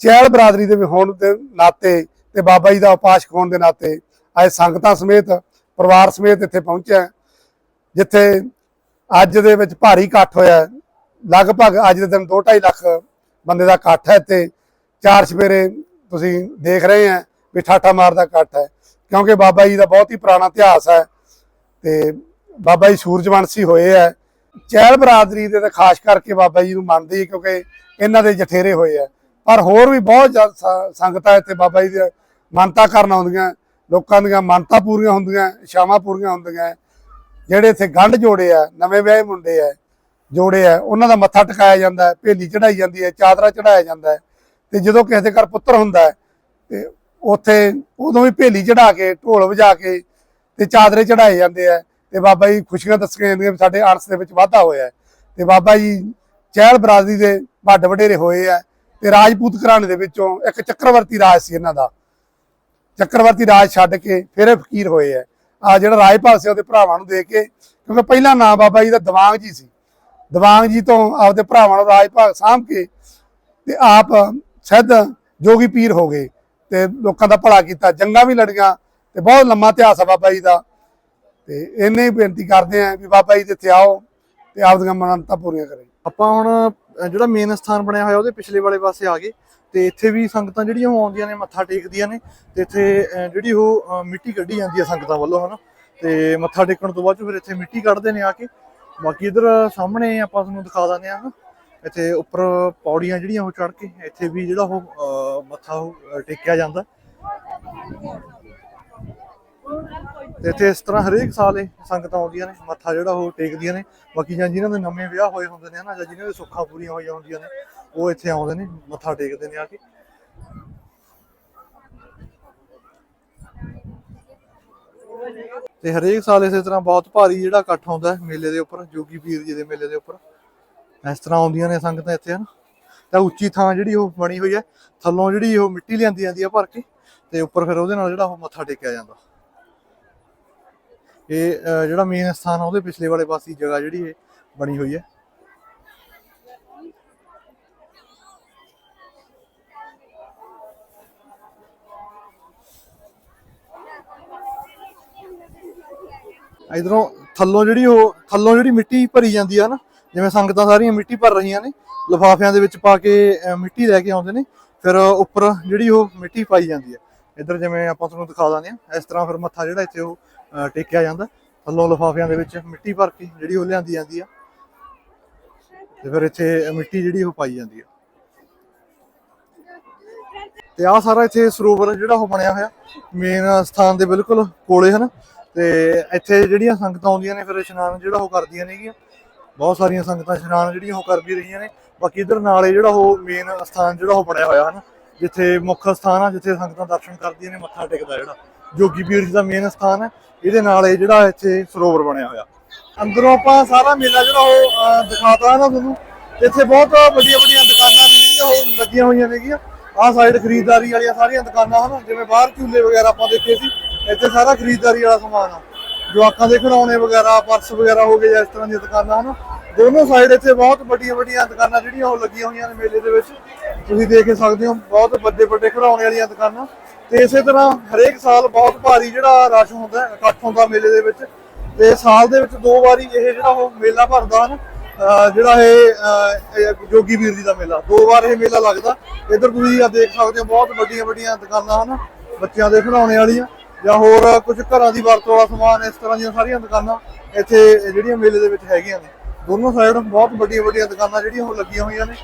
ਚਹਿਲ ਬਰਾਦਰੀ ਦੇ ਹੋਣ ਦੇ ਨਾਤੇ ਤੇ ਬਾਬਾ ਜੀ ਦਾ ਉਪਾਸ਼ਕ ਹੋਣ ਦੇ ਨਾਤੇ ਅੱਜ ਸੰਗਤਾਂ ਸਮੇਤ, ਪਰਿਵਾਰ ਸਮੇਤ ਇੱਥੇ ਪਹੁੰਚਿਆ ਜਿੱਥੇ ਅੱਜ ਦੇ ਵਿੱਚ ਭਾਰੀ ਇਕੱਠ ਹੋਇਆ ਲਗਭਗ ਅੱਜ ਦੇ ਦਿਨ 2.5 ਲੱਖ ਬੰਦੇ ਦਾ ਇਕੱਠ ਹੈ ਤੇ ਚਾਰ ਸਵੇਰੇ ਤੁਸੀਂ ਦੇਖ ਰਹੇ ਆ ਵੀ ਠਾਠਾ ਮਾਰਦਾ ਇਕੱਠ ਹੈ, ਕਿਉਂਕਿ ਬਾਬਾ ਜੀ ਦਾ ਬਹੁਤ ਹੀ ਪੁਰਾਣਾ ਇਤਿਹਾਸ ਹੈ ਤੇ ਬਾਬਾ ਜੀ ਸੂਰਜਵੰਸ਼ੀ ਹੋਏ ਹੈ। ਚਹਿਲ ਬਰਾਦਰੀ ਦੇ ਤਾਂ ਖਾਸ ਕਰਕੇ ਬਾਬਾ ਜੀ ਨੂੰ ਮੰਨਦੇ ਕਿਉਂਕਿ ਇਹਨਾਂ ਦੇ ਜਠੇਰੇ ਹੋਏ ਆ ਪਰ ਹੋਰ ਵੀ ਬਹੁਤ ਜ਼ਿਆਦਾ ਸੰਗਤਾਂ ਇੱਥੇ ਬਾਬਾ ਜੀ ਦੀ ਮੰਨਤਾ ਕਰਨ ਆਉਂਦੀਆਂ, ਲੋਕਾਂ ਦੀਆਂ ਮੰਨਤਾਂ ਪੂਰੀਆਂ ਹੁੰਦੀਆਂ ਇਛਾਵਾਂ ਪੂਰੀਆਂ ਹੁੰਦੀਆਂ। ਜਿਹੜੇ ਇੱਥੇ ਗੰਢ ਜੋੜੇ ਆ, ਨਵੇਂ ਵਿਆਹੇ ਮੁੰਡੇ ਆ, ਜੋੜੇ ਆ, ਉਹਨਾਂ ਦਾ ਮੱਥਾ ਟਿਕਾਇਆ ਜਾਂਦਾ ਭੇਲੀ ਚੜਾਈ ਜਾਂਦੀ ਹੈ, ਚਾਦਰਾ ਚੜਾਇਆ ਜਾਂਦਾ ਹੈ। ਤੇ ਜਦੋਂ ਕਿਸੇ ਦੇ ਘਰ ਪੁੱਤਰ ਹੁੰਦਾ ਹੈ, ਤੇ ਉੱਥੇ ਉਦੋਂ ਵੀ ਭੇਲੀ ਚੜਾ ਕੇ, ਢੋਲ ਵਜਾ ਕੇ ਤੇ ਚਾਦਰੇ ਚੜਾਏ ਜਾਂਦੇ ਆ। ਤੇ ਬਾਬਾ ਜੀ ਖੁਸ਼ੀਆਂ ਦੱਸੀਆਂ ਜਾਂਦੀਆਂ ਵੀ ਸਾਡੇ ਅਰਸ ਦੇ ਵਿੱਚ ਵਾਧਾ ਹੋਇਆ ਹੈ। ਤੇ ਬਾਬਾ ਜੀ ਚਹਿਲ ਬਰਾਦਰੀ ਦੇ ਵੱਡ ਵਡੇਰੇ ਹੋਏ ਆ। ਤੇ ਰਾਜਪੂਤ ਘਰਾਣੇ ਦੇ ਵਿੱਚੋਂ ਇੱਕ ਚੱਕਰਵਰਤੀ ਰਾਜ ਸੀ ਇਹਨਾਂ ਦਾ। ਚੱਕਰਵਰਤੀ ਰਾਜ ਛੱਡ ਕੇ ਫਿਰ ਇਹ ਫਕੀਰ ਹੋਏ ਆ। ਆ ਜਿਹੜਾ ਰਾਜਪਾਲ ਸੀ ਉਹਦੇ ਭਰਾਵਾਂ ਨੂੰ ਦੇ ਕੇ, ਕਿਉਂਕਿ ਪਹਿਲਾ ਨਾਂ ਬਾਬਾ ਜੀ ਦਾ ਦਿਵਾਂਗ ਜੀ ਸੀ। ਦਿਵਾਂਗ ਜੀ ਤੋਂ ਆਪਦੇ ਭਰਾਵਾਂ ਨੂੰ ਰਾਜਪਾਲ ਸਾਂਭ ਕੇ ਤੇ ਆਪ ਸਿੱਧ ਜੋਗੀ ਪੀਰ ਹੋ ਗਏ ਤੇ ਲੋਕਾਂ ਦਾ ਭਲਾ ਕੀਤਾ। ਜੰਗਾਂ ਵੀ ਲੜੀਆਂ ਤੇ ਬਹੁਤ ਲੰਮਾ ਇਤਿਹਾਸ ਆ ਬਾਬਾ ਜੀ ਦਾ। ਤੇ ਇਹਨੇ ਹੀ ਬੇਨਤੀ ਕਰਦੇ ਆਂ ਵੀ ਬਾਬਾ ਜੀ ਦੇ ਇੱਥੇ ਆਓ ਤੇ ਆਪਦੀਆਂ ਮਨੰਤਾਂ ਪੂਰੀਆਂ ਕਰੇ। ਆਪਾਂ ਹੁਣ ਜਿਹੜਾ ਮੇਨ ਸਥਾਨ ਬਣਿਆ ਹੋਇਆ ਉਹਦੇ ਪਿਛਲੇ ਵਾਲੇ ਪਾਸੇ ਆ ਗਏ। ਤੇ ਇੱਥੇ ਵੀ ਸੰਗਤਾਂ ਜਿਹੜੀਆਂ ਉਹ ਆਉਂਦੀਆਂ ਨੇ, ਮੱਥਾ ਟੇਕਦੀਆਂ ਨੇ। ਤੇ ਇੱਥੇ ਜਿਹੜੀ ਉਹ ਮਿੱਟੀ ਕੱਢੀ ਜਾਂਦੀ ਹੈ ਸੰਗਤਾਂ ਵੱਲੋਂ, ਹਨਾ? ਤੇ ਮੱਥਾ ਟੇਕਣ ਤੋਂ ਬਾਅਦ ਫਿਰ ਇੱਥੇ ਮਿੱਟੀ ਕੱਢਦੇ ਨੇ ਆ ਕੇ। ਬਾਕੀ ਇਧਰ ਸਾਹਮਣੇ ਆਪਾਂ ਤੁਹਾਨੂੰ ਦਿਖਾ ਦਿੰਦੇ ਆ ਹਨਾ? ਇੱਥੇ ਉੱਪਰ ਪੌੜੀਆਂ ਜਿਹੜੀਆਂ ਉਹ ਚੜ ਕੇ, ਇੱਥੇ ਵੀ ਜਿਹੜਾ ਉਹ ਮੱਥਾ ਉਹ ਟੇਕਿਆ ਜਾਂਦਾ। ਤੇ ਇੱਥੇ ਇਸ ਤਰ੍ਹਾਂ ਹਰੇਕ ਸਾਲ ਇਹ ਸੰਗਤਾਂ ਆਉਂਦੀਆਂ ਨੇ, ਮੱਥਾ ਜਿਹੜਾ ਉਹ ਟੇਕਦੀਆਂ ਨੇ। ਬਾਕੀ ਜਾਂ ਜਿਨ੍ਹਾਂ ਦੇ ਨਵੇਂ ਵਿਆਹ ਹੋਏ ਹੁੰਦੇ ਨੇ ਨਾ ਜਾਂ ਜਿਨ੍ਹਾਂ ਦੇ ਸੁੱਖਾਂ ਪੂਰੀਆਂ ਹੋਈਆਂ ਹੁੰਦੀਆਂ ਨੇ, ਉਹ ਇੱਥੇ ਆਉਂਦੇ ਨੇ, ਮੱਥਾ ਟੇਕਦੇ ਨੇ ਆ ਕੇ। ਤੇ ਹਰੇਕ ਸਾਲ ਇਸੇ ਤਰ੍ਹਾਂ ਬਹੁਤ ਭਾਰੀ ਜਿਹੜਾ ਇਕੱਠ ਹੁੰਦਾ ਹੈ ਮੇਲੇ ਦੇ ਉੱਪਰ, ਜੋਗੀ ਪੀਰ ਜੀ ਦੇ ਮੇਲੇ ਦੇ ਉੱਪਰ। ਇਸ ਤਰ੍ਹਾਂ ਆਉਂਦੀਆਂ ਨੇ ਸੰਗਤਾਂ ਇੱਥੇ, ਹਨ। ਤਾਂ ਉੱਚੀ ਥਾਂ ਜਿਹੜੀ ਉਹ ਬਣੀ ਹੋਈ ਹੈ, ਥੱਲੋਂ ਜਿਹੜੀ ਉਹ ਮਿੱਟੀ ਲਿਆਂਦੀ ਜਾਂਦੀ ਆ ਭਰ ਕੇ, ਤੇ ਉੱਪਰ ਫਿਰ ਉਹਦੇ ਨਾਲ ਜਿਹੜਾ ਉਹ ਮੱਥਾ ਟੇਕਿਆ ਜਾਂਦਾ। ਇਹ ਜਿਹੜਾ ਮੇਨ ਸਥਾਨ ਆ ਉਹਦੇ ਪਿਛਲੇ ਵਾਲੇ ਪਾਸੇ ਜਗ੍ਹਾ ਜਿਹੜੀ ਇਹ ਬਣੀ ਹੋਈ ਹੈ। ਇਧਰੋਂ ਥੱਲੋਂ ਜਿਹੜੀ ਉਹ, ਥੱਲੋਂ ਜਿਹੜੀ ਮਿੱਟੀ ਭਰੀ ਜਾਂਦੀ ਆ ਨਾ, ਜਿਵੇਂ ਸੰਗਤਾਂ ਸਾਰੀਆਂ ਮਿੱਟੀ ਭਰ ਰਹੀਆਂ ਨੇ, ਲਿਫਾਫਿਆਂ ਦੇ ਵਿੱਚ ਪਾ ਕੇ ਮਿੱਟੀ ਲੈ ਕੇ ਆਉਂਦੇ ਨੇ, ਫਿਰ ਉੱਪਰ ਜਿਹੜੀ ਉਹ ਮਿੱਟੀ ਪਾਈ ਜਾਂਦੀ ਹੈ ਇੱਧਰ ਜਿਵੇਂ ਆਪਾਂ ਤੁਹਾਨੂੰ ਦਿਖਾ ਦਿੰਦੇ ਆ ਇਸ ਤਰ੍ਹਾਂ ਫਿਰ ਮੱਥਾ ਜਿਹੜਾ ਇੱਥੇ ਉਹ ਟੇਕਿਆ ਜਾਂਦਾ। ਥੱਲੋਂ ਲਿਫਾਫਿਆਂ ਦੇ ਵਿੱਚ ਮਿੱਟੀ ਭਰ ਕੇ ਜਿਹੜੀ ਉਹ ਲਿਆਂਦੀ ਜਾਂਦੀ ਆ। ਤੇ ਫਿਰ ਇੱਥੇ ਮਿੱਟੀ ਜਿਹੜੀ ਉਹ ਪਾਈ ਜਾਂਦੀ ਆ। ਤੇ ਆ ਸਾਰਾ ਇੱਥੇ ਸਰੋਵਰ ਜਿਹੜਾ ਉਹ ਬਣਿਆ ਹੋਇਆ ਮੇਨ ਸਥਾਨ ਦੇ ਬਿਲਕੁਲ ਕੋਲੇ ਹਨ। ਤੇ ਇੱਥੇ ਜਿਹੜੀਆਂ ਸੰਗਤਾਂ ਆਉਂਦੀਆਂ ਨੇ, ਫਿਰ ਇਸ਼ਨਾਨ ਜਿਹੜਾ ਉਹ ਕਰਦੀਆਂ ਨੇਗੀਆਂ। ਬਹੁਤ ਸਾਰੀਆਂ ਸੰਗਤਾਂ ਇਸ਼ਨਾਨ ਜਿਹੜੀਆਂ ਉਹ ਕਰ ਵੀ ਰਹੀਆਂ ਨੇ। ਬਾਕੀ ਇਧਰ ਨਾਲੇ ਜਿਹੜਾ ਉਹ ਮੇਨ ਸਥਾਨ ਜਿਹੜਾ ਉਹ ਬਣਿਆ ਹੋਇਆ ਹਨ। ਜਿੱਥੇ ਮੁੱਖ ਸਥਾਨ ਆ, ਜਿੱਥੇ ਸੰਗਤਾਂ ਦਰਸ਼ਨ ਕਰਦੀਆਂ ਨੇ, ਮੱਥਾ ਟੇਕਦਾ ਜਿਹੜਾ। ਜੋਗੀ ਪੀਰ ਜੀ ਦਾ ਮੇਨ ਸਥਾਨ ਹੈ ਇਹਦੇ ਨਾਲ ਇਹ ਜਿਹੜਾ ਇੱਥੇ ਸਰੋਵਰ ਬਣਿਆ ਹੋਇਆ। ਅੰਦਰੋਂ ਆਪਾਂ ਸਾਰਾ ਮੇਲਾ ਜਿਹੜਾ ਉਹ ਦਿਖਾਤਾ ਨਾ ਤੁਹਾਨੂੰ। ਇੱਥੇ ਬਹੁਤ ਵੱਡੀਆਂ ਵੱਡੀਆਂ ਦੁਕਾਨਾਂ ਨੇ ਜਿਹੜੀਆਂ ਉਹ ਲੱਗੀਆਂ ਹੋਈਆਂ ਨੇਗੀਆਂ। ਆਹ ਸਾਈਡ ਖਰੀਦਦਾਰੀ ਵਾਲੀਆਂ ਸਾਰੀਆਂ ਦੁਕਾਨਾਂ ਹਨ, ਜਿਵੇਂ ਬਾਹਰ ਝੂਲੇ ਵਗੈਰਾ ਆਪਾਂ ਦੇਖੇ ਸੀ, ਇੱਥੇ ਸਾਰਾ ਖਰੀਦਦਾਰੀ ਵਾਲਾ ਸਮਾਨ ਆ। ਜਵਾਕਾਂ ਦੇ ਖਿਡੌਣੇ ਵਗੈਰਾ, ਪਰਸ ਵਗੈਰਾ ਹੋ ਗਏ ਜਾਂ ਇਸ ਤਰ੍ਹਾਂ ਦੀਆਂ ਦੁਕਾਨਾਂ ਹਨ। ਦੋਨੋਂ ਸਾਈਡ ਇੱਥੇ ਬਹੁਤ ਵੱਡੀਆਂ ਵੱਡੀਆਂ ਦੁਕਾਨਾਂ ਜਿਹੜੀਆਂ ਉਹ ਲੱਗੀਆਂ ਹੋਈਆਂ ਨੇ ਮੇਲੇ ਦੇ ਵਿੱਚ। ਤੁਸੀਂ ਦੇਖ ਸਕਦੇ ਹੋ, ਬਹੁਤ ਵੱਡੇ ਵੱਡੇ ਖਿਡੌਣੇ ਵਾਲੀਆਂ ਦੁਕਾਨਾਂ। ਤੇ ਇਸੇ ਤਰ੍ਹਾਂ ਹਰੇਕ ਸਾਲ ਬਹੁਤ ਭਾਰੀ ਜਿਹੜਾ ਰਸ਼ ਹੁੰਦਾ, ਇਕੱਠ ਹੁੰਦਾ ਮੇਲੇ ਦੇ ਵਿੱਚ। ਤੇ ਸਾਲ ਦੇ ਵਿੱਚ ਦੋ ਵਾਰੀ ਇਹ ਜਿਹੜਾ ਉਹ ਮੇਲਾ ਭਰਦਾ ਹਨ ਜਿਹੜਾ ਇਹ ਜੋਗੀ ਵੀਰ ਜੀ ਦਾ ਮੇਲਾ। ਦੋ ਵਾਰ ਇਹ ਮੇਲਾ ਲੱਗਦਾ। ਇੱਧਰ ਤੁਸੀਂ ਆ ਦੇਖ ਸਕਦੇ ਹੋ, ਬਹੁਤ ਵੱਡੀਆਂ ਵੱਡੀਆਂ ਦੁਕਾਨਾਂ ਹਨ, ਬੱਚਿਆਂ ਦੇ ਖਿਡੌਣੇ ਵਾਲੀਆਂ। ਜਾਂ ਹੋਰ ਕੁਝ ਘਰਾਂ ਦੀ ਵਰਤੋਂ ਵਾਲਾ ਸਮਾਨ, ਇਸ ਤਰ੍ਹਾਂ ਦੀਆਂ ਸਾਰੀਆਂ ਦੁਕਾਨਾਂ ਇੱਥੇ ਜਿਹੜੀਆਂ ਮੇਲੇ ਦੇ ਵਿੱਚ ਹੈਗੀਆਂ ਨੇ। ਦੋਨੋਂ ਸਾਈਡ ਬਹੁਤ ਵੱਡੀਆਂ ਵੱਡੀਆਂ ਦੁਕਾਨਾਂ ਜਿਹੜੀਆਂ ਉਹ ਲੱਗੀਆਂ ਹੋਈਆਂ ਨੇ।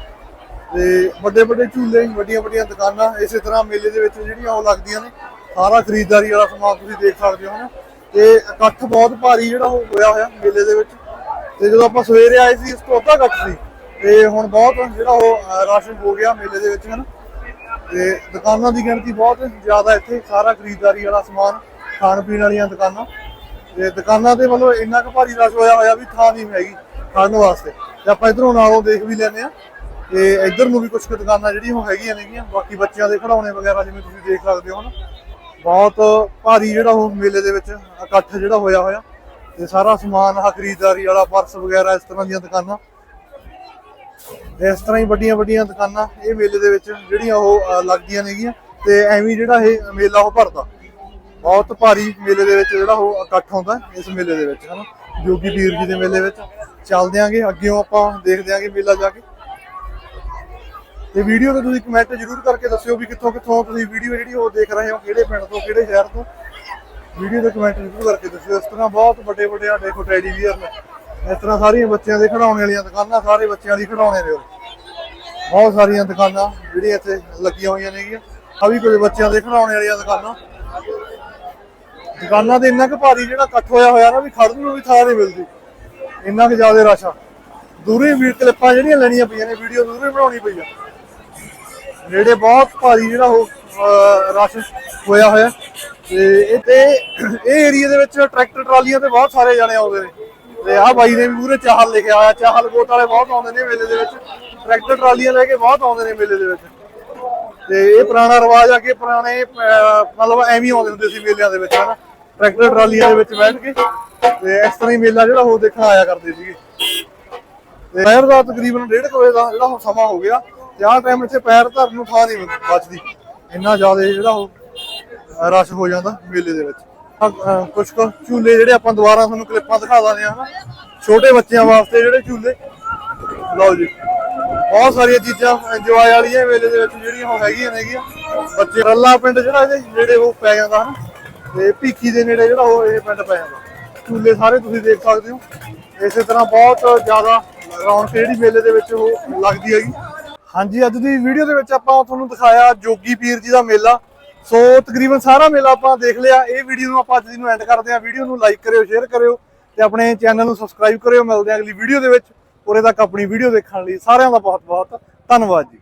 ਤੇ ਵੱਡੇ ਵੱਡੇ ਝੂਲੇ, ਵੱਡੀਆਂ ਵੱਡੀਆਂ ਦੁਕਾਨਾਂ, ਇਸੇ ਤਰ੍ਹਾਂ ਮੇਲੇ ਦੇ ਵਿੱਚ ਜਿਹੜੀਆਂ ਉਹ ਲੱਗਦੀਆਂ ਨੇ। ਸਾਰਾ ਖਰੀਦਦਾਰੀ ਵਾਲਾ ਸਮਾਨ ਤੁਸੀਂ ਦੇਖ ਸਕਦੇ ਹੋ ਨਾ ਤੇ ਇਕੱਠ ਬਹੁਤ ਭਾਰੀ ਜਿਹੜਾ ਉਹ ਹੋਇਆ ਹੋਇਆ ਮੇਲੇ ਦੇ ਵਿੱਚ। ਤੇ ਜਦੋਂ ਆਪਾਂ ਸਵੇਰੇ ਆਏ ਸੀ ਇਸ ਤੋਂ ਅੱਧਾ ਘੱਟ ਸੀ। ਤੇ ਹੁਣ ਬਹੁਤ ਜਿਹੜਾ ਉਹ ਰਸ਼ ਹੋ ਗਿਆ ਮੇਲੇ ਦੇ ਵਿੱਚ ਹਨ। ਤੇ ਦੁਕਾਨਾਂ ਦੀ ਗਿਣਤੀ ਬਹੁਤ ਜ਼ਿਆਦਾ ਇੱਥੇ। ਸਾਰਾ ਖਰੀਦਦਾਰੀ ਵਾਲਾ ਸਮਾਨ ਖਾਣ ਪੀਣ ਵਾਲੀਆਂ ਦੁਕਾਨਾਂ। ਤੇ ਦੁਕਾਨਾਂ ਤੇ ਮਤਲਬ ਇੰਨਾ ਕੁ ਭਾਰੀ ਰਸ਼ ਹੋਇਆ ਹੋਇਆ ਵੀ ਥਾਂ ਨਹੀਂ ਹੈਗੀ। ਖੜਨ ਵਾਸਤੇ। ਤੇ ਆਪਾਂ ਇਧਰੋਂ ਨਾਲੋਂ ਦੇਖ ਵੀ ਲੈਨੇ ਆ ਤੇ ਇੱਧਰ ਨੂੰ ਵੀ ਕੁਝ ਕੁ ਦੁਕਾਨਾਂ ਜਿਹੜੀਆਂ ਉਹ ਹੈਗੀਆਂ ਨੇਗੀਆਂ। ਬਾਕੀ ਬੱਚਿਆਂ ਦੇ ਖਿਡੌਣੇ ਵਗੈਰਾ ਜਿਵੇਂ ਤੁਸੀਂ ਦੇਖ ਸਕਦੇ ਹੋ ਨਾ। ਬਹੁਤ ਭਾਰੀ ਜਿਹੜਾ ਉਹ ਮੇਲੇ ਦੇ ਵਿੱਚ ਇਕੱਠ ਜਿਹੜਾ ਹੋਇਆ ਹੋਇਆ। ਤੇ ਸਾਰਾ ਸਮਾਨ ਆ ਖਰੀਦਦਾਰੀ ਵਾਲਾ ਪਰਸ ਵਗੈਰਾ ਇਸ ਤਰ੍ਹਾਂ ਦੀਆਂ ਦੁਕਾਨਾਂ। ਇਸ ਤਰ੍ਹਾਂ ਹੀ ਵੱਡੀਆਂ ਵੱਡੀਆਂ ਦੁਕਾਨਾਂ ਇਹ ਮੇਲੇ ਦੇ ਵਿੱਚ ਜਿਹੜੀਆਂ ਉਹ ਅਹ, ਲੱਗਦੀਆਂ ਨੇਗੀਆਂ। ਤੇ ਐਵੇਂ ਜਿਹੜਾ ਇਹ ਮੇਲਾ ਉਹ ਭਰਦਾ। ਬਹੁਤ ਭਾਰੀ ਮੇਲੇ ਦੇ ਵਿੱਚ ਜਿਹੜਾ ਉਹ ਇਕੱਠ ਹੁੰਦਾ ਇਸ ਮੇਲੇ ਦੇ ਵਿੱਚ ਹਨਾ? ਜੋਗੀ ਪੀਰ ਜੀ ਦੇ ਮੇਲੇ ਵਿੱਚ। ਚੱਲਦੇ ਆਂਗੇ ਅੱਗੇੋਂ ਆਪਾਂ ਦੇਖਦੇ ਆਂਗੇ ਮੇਲਾ ਜਾ ਕੇ। ਤੇ ਵੀਡੀਓ ਤੇ ਤੁਸੀਂ ਕਮੈਂਟ ਜ਼ਰੂਰ ਕਰਕੇ ਦੱਸਿਓ ਵੀ ਕਿੱਥੋਂ ਕਿੱਥੋਂ ਤੁਸੀਂ ਵੀਡੀਓ ਜਿਹੜੀ ਉਹ ਦੇਖ ਰਹੇ ਹੋ, ਕਿਹੜੇ ਪਿੰਡ ਤੋਂ, ਕਿਹੜੇ ਸ਼ਹਿਰ ਤੋਂ। ਵੀਡੀਓ ਤੇ ਕਮੈਂਟ ਜ਼ਰੂਰ ਕਰਕੇ ਦੱਸਿਓ। ਇਸ ਤਰ੍ਹਾਂ ਬਹੁਤ ਵੱਡੇ ਵੱਡੇ ਆ ਦੇਖੋ ਟੈਡੀ ਵੀਅਰ ਨੇ। ਇਸ ਤਰ੍ਹਾਂ ਸਾਰੀਆਂ ਬੱਚਿਆਂ ਦੇ ਖਿਡੌਣੇ ਵਾਲੀਆਂ ਦੁਕਾਨਾਂ ਸਾਰੇ ਬੱਚਿਆਂ ਦੀ ਖਿਡੌਣੇ ਦੇ ਬਹੁਤ ਸਾਰੀਆਂ ਦੁਕਾਨਾਂ ਜਿਹੜੀਆਂ ਇੱਥੇ ਲੱਗੀਆਂ ਹੋਈਆਂ ਨੇਗੀਆਂ। ਆ ਵੀ ਕੁਝ ਬੱਚਿਆਂ ਦੇ ਖਿਡੌਣੇ ਵਾਲੀਆਂ ਦੁਕਾਨਾਂ। ਦੁਕਾਨਾਂ ਤੇ ਇੰਨਾ ਕੁ ਭਾਰੀ ਜਿਹੜਾ ਇਕੱਠ ਹੋਇਆ ਹੋਇਆ ਨਾ ਵੀ ਖੜਨ ਨੂੰ ਵੀ ਥਾਂ ਨਹੀਂ ਮਿਲਦੀ। ਇੰਨਾ ਕੁ ਜ਼ਿਆਦਾ ਰਸ਼ ਆ। ਦੂਰੇ ਵੀ ਕਲਿੱਪਾਂ ਜਿਹੜੀਆਂ ਲੈਣੀਆਂ ਪਈਆਂ ਨੇ ਵੀਡੀਓ ਦੂਰੇ ਬਣਾਉਣੀ ਪਈ ਆ। ਨੇੜੇ ਬਹੁਤ ਭਾਰੀ ਜਿਹੜਾ ਉਹ ਰਸ਼ ਹੋਇਆ ਹੋਇਆ। ਤੇ ਇਹ ਤੇ ਇਹ ਏਰੀਆ ਦੇ ਵਿੱਚ ਟਰੈਕਟਰ ਟਰਾਲੀਆਂ ਤੇ ਬਹੁਤ ਸਾਰੇ ਜਾਣੇ ਆਉਂਦੇ ਨੇ। ਤੇ ਆਹ ਬਾਈ ਨੇ ਵੀ ਪੂਰੇ ਚਾਹਲ ਲਿਖਿਆ ਹੋਇਆ, ਚਾਹਲ ਗੋਤ ਵਾਲੇ ਬਹੁਤ ਆਉਂਦੇ ਨੇ ਮੇਲੇ ਦੇ ਵਿੱਚ। ਟਰੈਕਟਰ ਟਰਾਲੀਆਂ ਲੈ ਕੇ ਬਹੁਤ ਆਉਂਦੇ ਨੇ ਮੇਲੇ ਦੇ ਵਿੱਚ। ਤੇ ਇਹ ਪੁਰਾਣਾ ਰਿਵਾਜ ਆ ਕਿ ਪੁਰਾਣੇ ਮਤਲਬ ਐਵੇਂ ਆਉਂਦੇ ਹੁੰਦੇ ਸੀ ਮੇਲਿਆਂ ਦੇ ਵਿੱਚ, ਹਨਾ। ਟਰੈਕਟਰ ਟਰਾਲੀਆਂ ਦੇ ਵਿੱਚ ਬੈਠ ਕੇ ਤੇ ਇਸ ਤਰ੍ਹਾਂ ਹੀ ਮੇਲਾ ਜਿਹੜਾ ਉਹ ਦੇਖਣ ਆਇਆ ਕਰਦੇ ਸੀਗੇ। ਤੇ ਪੈਰ ਦਾ ਤਕਰੀਬਨ 1:30 ਵਜੇ ਦਾ ਜਿਹੜਾ ਹੁਣ ਸਮਾਂ ਹੋ ਗਿਆ ਤੇ ਆਹ ਟਾਈਮ ਇੱਥੇ ਪੈਰ ਧਰਨ ਨੂੰ ਥਾਂ ਨਹੀਂ ਬਚਦੀ। ਇੰਨਾ ਜ਼ਿਆਦਾ ਜਿਹੜਾ ਉਹ ਰਸ਼ ਹੋ ਜਾਂਦਾ ਮੇਲੇ ਦੇ ਵਿੱਚ। ਕੁਛ ਕੁ ਝੂਲੇ ਜਿਹੜੇ ਆਪਾਂ ਦੁਬਾਰਾ ਤੁਹਾਨੂੰ ਕਲਿੱਪਾਂ ਦਿਖਾ ਦਿੰਦੇ ਆ ਹਨਾ ਛੋਟੇ ਬੱਚਿਆਂ ਵਾਸਤੇ ਜਿਹੜੇ ਝੂਲੇ। ਲਓ ਜੀ ਬਹੁਤ ਸਾਰੀਆਂ ਚੀਜ਼ਾਂ ਇੰਜੋਏ ਵਾਲੀਆਂ ਮੇਲੇ ਦੇ ਵਿੱਚ ਜਿਹੜੀਆਂ ਉਹ ਹੈਗੀਆਂ ਨੇਗੀਆਂ। ਬੱਚੇ ਰੱਲਾ ਪਿੰਡ ਜਿਹੜਾ ਇਹਦੇ ਨੇੜੇ ਉਹ ਪੈ ਜਾਂਦਾ ਹਨ। ਤੇ ਭੀਖੀ ਦੇ ਨੇੜੇ ਜਿਹੜਾ ਉਹ ਇਹ ਪਿੰਡ ਪੈ ਜਾਂਦਾ। ਝੂਲੇ ਸਾਰੇ ਤੁਸੀਂ ਦੇਖ ਸਕਦੇ ਹੋ। ਇਸੇ ਤਰ੍ਹਾਂ ਬਹੁਤ ਜ਼ਿਆਦਾ ਰੌਣਕ ਜਿਹੜੀ ਮੇਲੇ ਦੇ ਵਿੱਚ ਉਹ ਲੱਗਦੀ ਹੈਗੀ। ਹਾਂਜੀ, ਅੱਜ ਦੀ ਵੀਡੀਓ ਦੇ ਵਿੱਚ ਆਪਾਂ ਤੁਹਾਨੂੰ ਦਿਖਾਇਆ ਜੋਗੀ ਪੀਰ ਜੀ ਦਾ ਮੇਲਾ। ਸੋ ਤਕਰੀਬਨ ਸਾਰਾ ਮੇਲਾ ਆਪਾਂ ਦੇਖ ਲਿਆ। ਇਹ ਵੀਡੀਓ ਨੂੰ ਆਪਾਂ ਅੱਜ ਦੀ ਨੂੰ ਐਂਡ ਕਰਦੇ ਹਾਂ। ਵੀਡੀਓ ਨੂੰ ਲਾਈਕ ਕਰਿਓ ਸ਼ੇਅਰ ਕਰਿਓ ਤੇ ਆਪਣੇ ਚੈਨਲ ਨੂੰ ਸਬਸਕ੍ਰਾਈਬ ਕਰਿਓ। ਮਿਲਦੇ ਹਾਂ ਅਗਲੀ ਵੀਡੀਓ ਦੇ ਵਿੱਚ। ਉਰੇ ਤੱਕ ਆਪਣੀ ਵੀਡੀਓ ਦੇਖਣ ਲਈ ਸਾਰਿਆਂ ਦਾ ਬਹੁਤ ਬਹੁਤ ਧੰਨਵਾਦ ਜੀ।